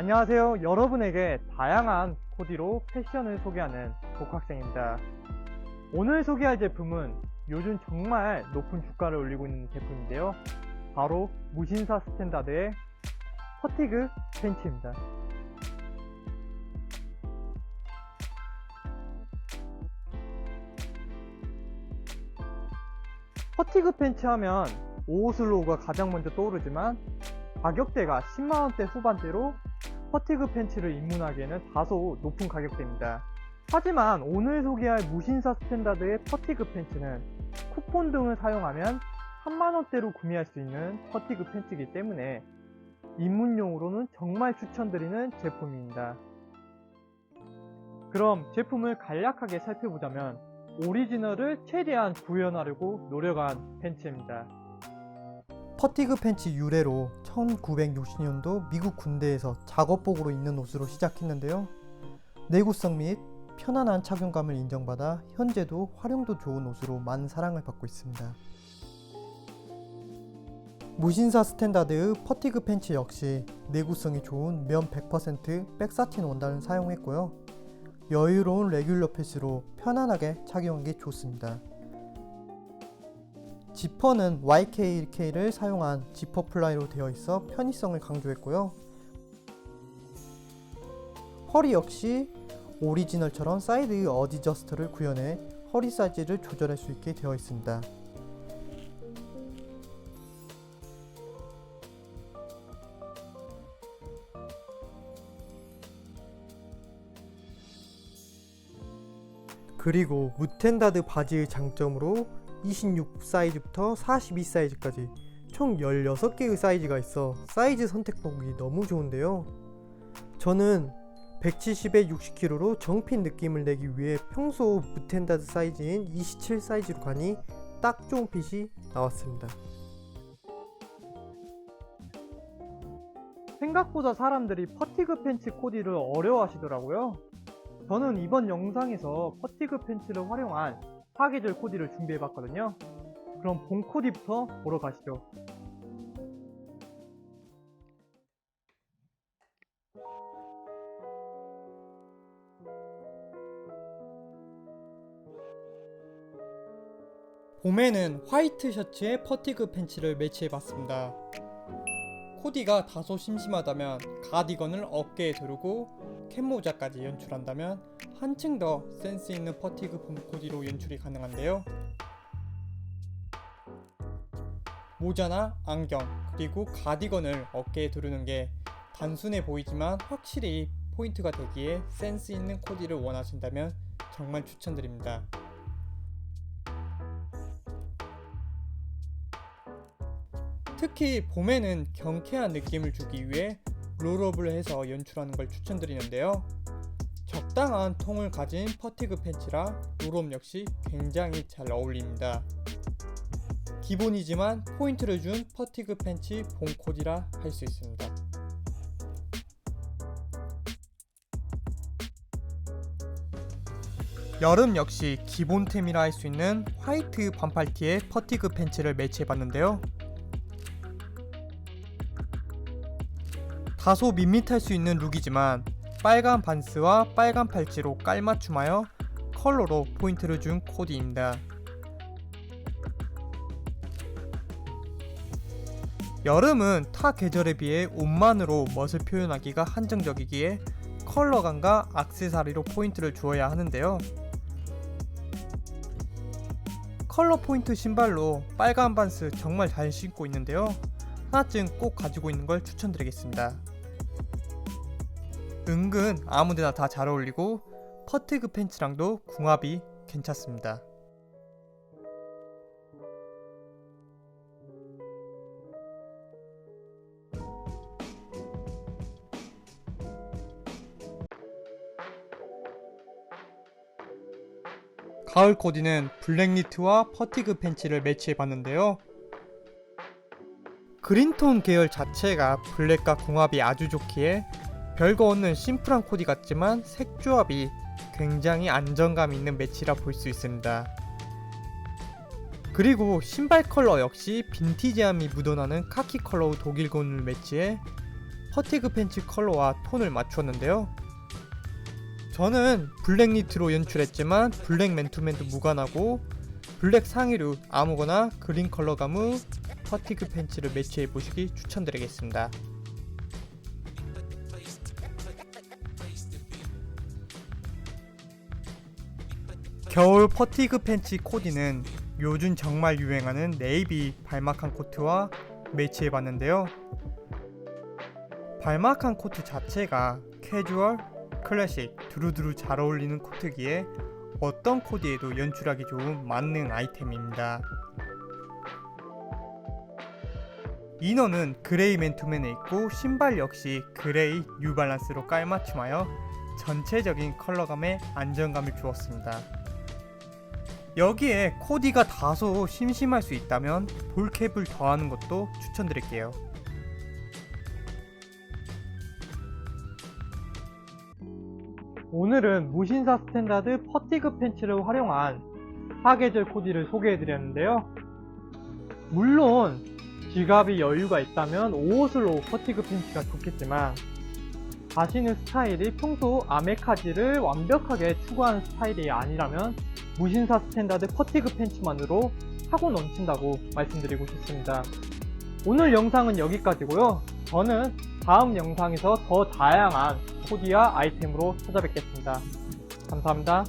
안녕하세요. 여러분에게 다양한 코디로 패션을 소개하는 독학생입니다. 오늘 소개할 제품은 요즘 정말 높은 주가를 올리고 있는 제품인데요. 바로 무신사 스탠다드의 퍼티그 팬츠입니다. 퍼티그 팬츠 하면 오호슬로우가 가장 먼저 떠오르지만 가격대가 10만원대 후반대로 퍼티그 팬츠를 입문하기에는 다소 높은 가격대입니다. 하지만 오늘 소개할 무신사 스탠다드의 퍼티그 팬츠는 쿠폰 등을 사용하면 3만원대로 구매할 수 있는 퍼티그 팬츠이기 때문에 입문용으로는 정말 추천드리는 제품입니다. 그럼 제품을 간략하게 살펴보자면 오리지널을 최대한 구현하려고 노력한 팬츠입니다. 퍼티그 팬츠 유래로 1960년도 미국 군대에서 작업복으로 입는 옷으로 시작했는데요. 내구성 및 편안한 착용감을 인정받아 현재도 활용도 좋은 옷으로 많은 사랑을 받고 있습니다. 무신사 스탠다드의 퍼티그 팬츠 역시 내구성이 좋은 면 100% 백사틴 원단을 사용했고요. 여유로운 레귤러 핏으로 편안하게 착용하기 좋습니다. 지퍼는 YKK를 사용한 지퍼 플라이로 되어 있어 편의성을 강조했고요. 허리 역시 오리지널처럼 사이드 어디저스트를 구현해 허리 사이즈를 조절할 수 있게 되어 있습니다. 그리고 무텐다드 바지의 장점으로 26 사이즈부터 42 사이즈까지 총 16개의 사이즈가 있어 사이즈 선택 폭이 너무 좋은데요. 저는 170에 60kg로 정핀 느낌을 내기 위해 평소 무텐다드 사이즈인 27 사이즈로 가니 딱 좋은 핏이 나왔습니다. 생각보다 사람들이 퍼티그 팬츠 코디를 어려워하시더라고요. 저는 이번 영상에서 퍼티그 팬츠를 활용한 사계절 코디를 준비해봤거든요. 그럼 봄 코디부터 보러 가시죠. 봄에는 화이트 셔츠에 퍼티그 팬츠를 매치해봤습니다. 코디가 다소 심심하다면 가디건을 어깨에 두르고 캡모자까지 연출한다면 한층 더 센스 있는 퍼티그 봄 코디로 연출이 가능한데요. 모자나 안경 그리고 가디건을 어깨에 두르는 게 단순해 보이지만 확실히 포인트가 되기에 센스 있는 코디를 원하신다면 정말 추천드립니다. 특히 봄에는 경쾌한 느낌을 주기 위해 롤업을 해서 연출하는 걸 추천드리는데요. 적당한 통을 가진 퍼티그 팬츠라 롤업 역시 굉장히 잘 어울립니다. 기본이지만 포인트를 준 퍼티그 팬츠 봄 코디라 할 수 있습니다. 여름 역시 기본템이라 할 수 있는 화이트 반팔티에 퍼티그 팬츠를 매치해봤는데요. 다소 밋밋할 수 있는 룩이지만 빨간 반스와 빨간 팔찌로 깔맞춤하여 컬러로 포인트를 준 코디입니다. 여름은 타 계절에 비해 옷만으로 멋을 표현하기가 한정적이기에 컬러감과 악세사리로 포인트를 주어야 하는데요. 컬러 포인트 신발로 빨간 반스 정말 잘 신고 있는데요. 하나쯤 꼭 가지고 있는 걸 추천드리겠습니다. 은근 아무데나 다 잘 어울리고 퍼티그 팬츠랑도 궁합이 괜찮습니다. 가을 코디는 블랙 니트와 퍼티그 팬츠를 매치해 봤는데요. 그린톤 계열 자체가 블랙과 궁합이 아주 좋기에 별거 없는 심플한 코디 같지만 색 조합이 굉장히 안정감 있는 매치라 볼 수 있습니다. 그리고 신발 컬러 역시 빈티지함이 묻어나는 카키 컬러의 독일군을 매치해 퍼티그 팬츠 컬러와 톤을 맞추었는데요. 저는 블랙 니트로 연출했지만 블랙 맨투맨도 무관하고 블랙 상의로 아무거나 그린 컬러 가무 퍼티그 팬츠를 매치해 보시기 추천드리겠습니다. 겨울 퍼티그 팬츠 코디는 요즘 정말 유행하는 네이비 발막한 코트와 매치해 봤는데요. 발막한 코트 자체가 캐주얼, 클래식, 두루두루 잘 어울리는 코트기에 어떤 코디에도 연출하기 좋은 만능 아이템입니다. 이너는 그레이 맨투맨에 있고 신발 역시 그레이 뉴발란스로 깔맞춤하여 전체적인 컬러감에 안정감을 주었습니다. 여기에 코디가 다소 심심할 수 있다면 볼캡을 더하는 것도 추천드릴게요. 오늘은 무신사 스탠다드 퍼티그 팬츠를 활용한 사계절 코디를 소개해드렸는데요. 물론 지갑이 여유가 있다면 옷으로 퍼티그 팬츠가 좋겠지만 자신의 스타일이 평소 아메카지를 완벽하게 추구하는 스타일이 아니라면 무신사 스탠다드 퍼티그 팬츠만으로 하고 넘친다고 말씀드리고 싶습니다. 오늘 영상은 여기까지고요. 저는 다음 영상에서 더 다양한 코디와 아이템으로 찾아뵙겠습니다. 감사합니다.